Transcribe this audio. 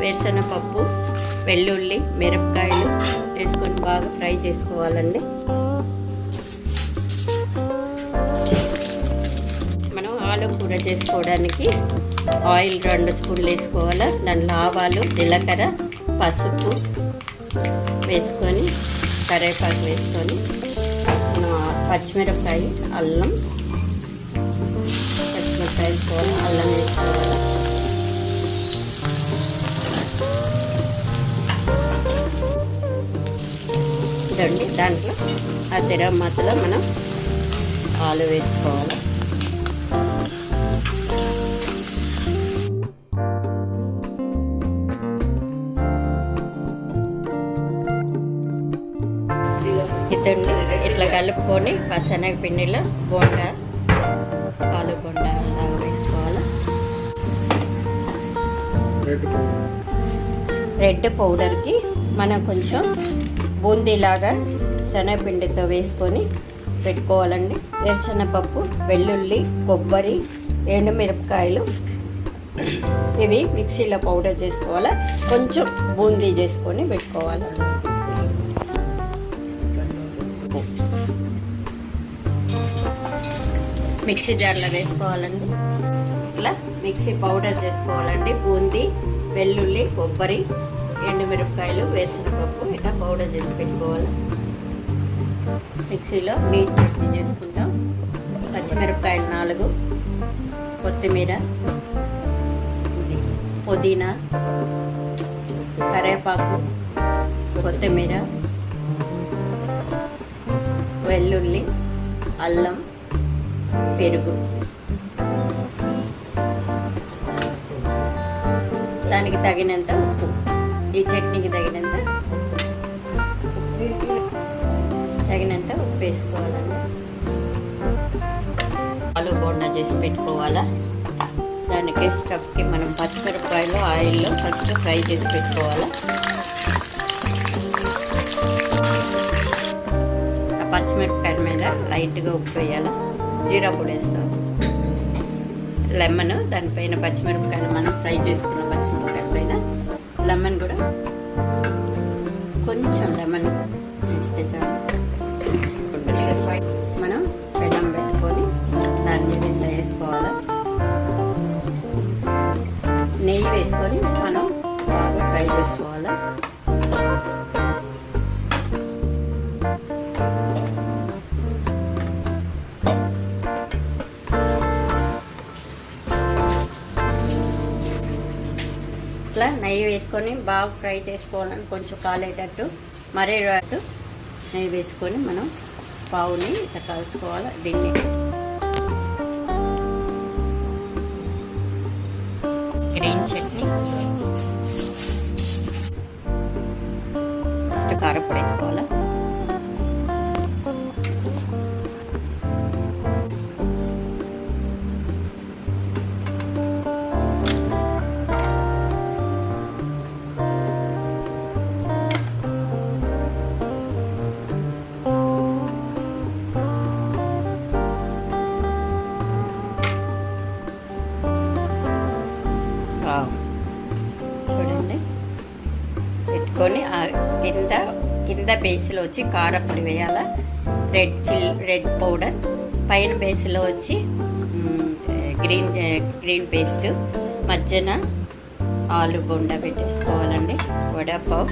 వేరుశనగపప్పు వెల్లుల్లి మిరపకాయలు వేసుకొని బాగా ఫ్రై చేసుకోవాలండి. మనం ఆలు కూర చేసుకోవడానికి ఆయిల్ రెండు స్పూన్లు వేసుకోవాలి. దాంట్లో ఆవాలు జీలకర్ర పసుపు వేసుకొని కరివేపాకు వేసుకొని పచ్చిమిరపకాయ అల్లం పచ్చిమిరపకాయ అల్లం వేసుకొని ఇదండి దాంట్లో ఆ తెర మధ్యలో మనం ఆలు వేసుకోవాలి. ఇదండి. ఇట్లా కలుపుకొని పచ్చనగ పిండిలో బోండా ఆలు బోండా లాగా వేసుకోవాలి. రెడ్ పౌడర్కి మనం కొంచెం బూందీలాగా శనగపిండితో వేసుకొని పెట్టుకోవాలండి. ఎర్రశనగపప్పు వెల్లుల్లి కొబ్బరి ఎండుమిరపకాయలు. ఇవి మిక్సీలో పౌడర్ చేసుకోవాలి? కొంచెం బూందీ చేసుకొని పెట్టుకోవాలి? మిక్సీ జార్లో వేసుకోవాలండి. ఇట్లా మిక్సీ పౌడర్ చేసుకోవాలండి. బూందీ వెల్లుల్లి కొబ్బరి ఎండుమిరపకాయలు వేరుశనగపప్పు ఇట్లా పౌడర్ చేసి పెట్టుకోవాలి. మిక్సీలో నీట్ చట్నీ చేసుకుంటాం. పచ్చిమిరపకాయలు నాలుగు కొత్తిమీర పుదీనా కరేపాకు కొత్తిమీర వెల్లుల్లి అల్లం పెరుగు. దానికి తగినంత ఉప్పు. ఈ చట్నీకి తగినంత తగినంత ఉప్పు వేసుకోవాలండి ఆలు బోండా చేసి పెట్టుకోవాలా? దానికి స్టఫ్కి మనం పచ్చిమిరపకాయలు ఆయిల్లో ఫస్ట్ ఫ్రై చేసి పెట్టుకోవాలా? ఆ పచ్చిమిరపకాయల మీద లైట్గా ఉప్పు వేయాలి? జీరా పొడి వేస్తాం. లెమన్ దానిపైన పచ్చిమిరపకాయలు మనం ఫ్రై చేసుకున్న పచ్చిమిరపకాయల పైన లెమన్ కూడా. కొంచెం లెమన్ వేస్తే చాలు. మనం పెనం పెట్టుకొని దాన్ని మీద ఇట్లా వేసుకోవాలి? నెయ్యి వేసుకొని మనం బాగా ఫ్రై చేసుకోవాలి? ఇట్లా నెయ్యి వేసుకొని బాగా ఫ్రై చేసుకోవాలని కొంచెం కాలేటట్టు మరే అటు నెయ్యి వేసుకొని మనం పావుని ఇట్లా కలుసుకోవాలి దీన్ని. గ్రీన్ చట్నీ. ఫస్ట్ కారపొడి. పెట్టుకొని కింద కింద బేస్లో వచ్చి కారపొడి వేయాల? రెడ్ చిల్ రెడ్ పౌడర్ పైన బేస్లో వచ్చి గ్రీన్ గ్రీన్ పేస్ట్ మధ్యన ఆలు బొండ పెట్టేసుకోవాలండి. వడపావు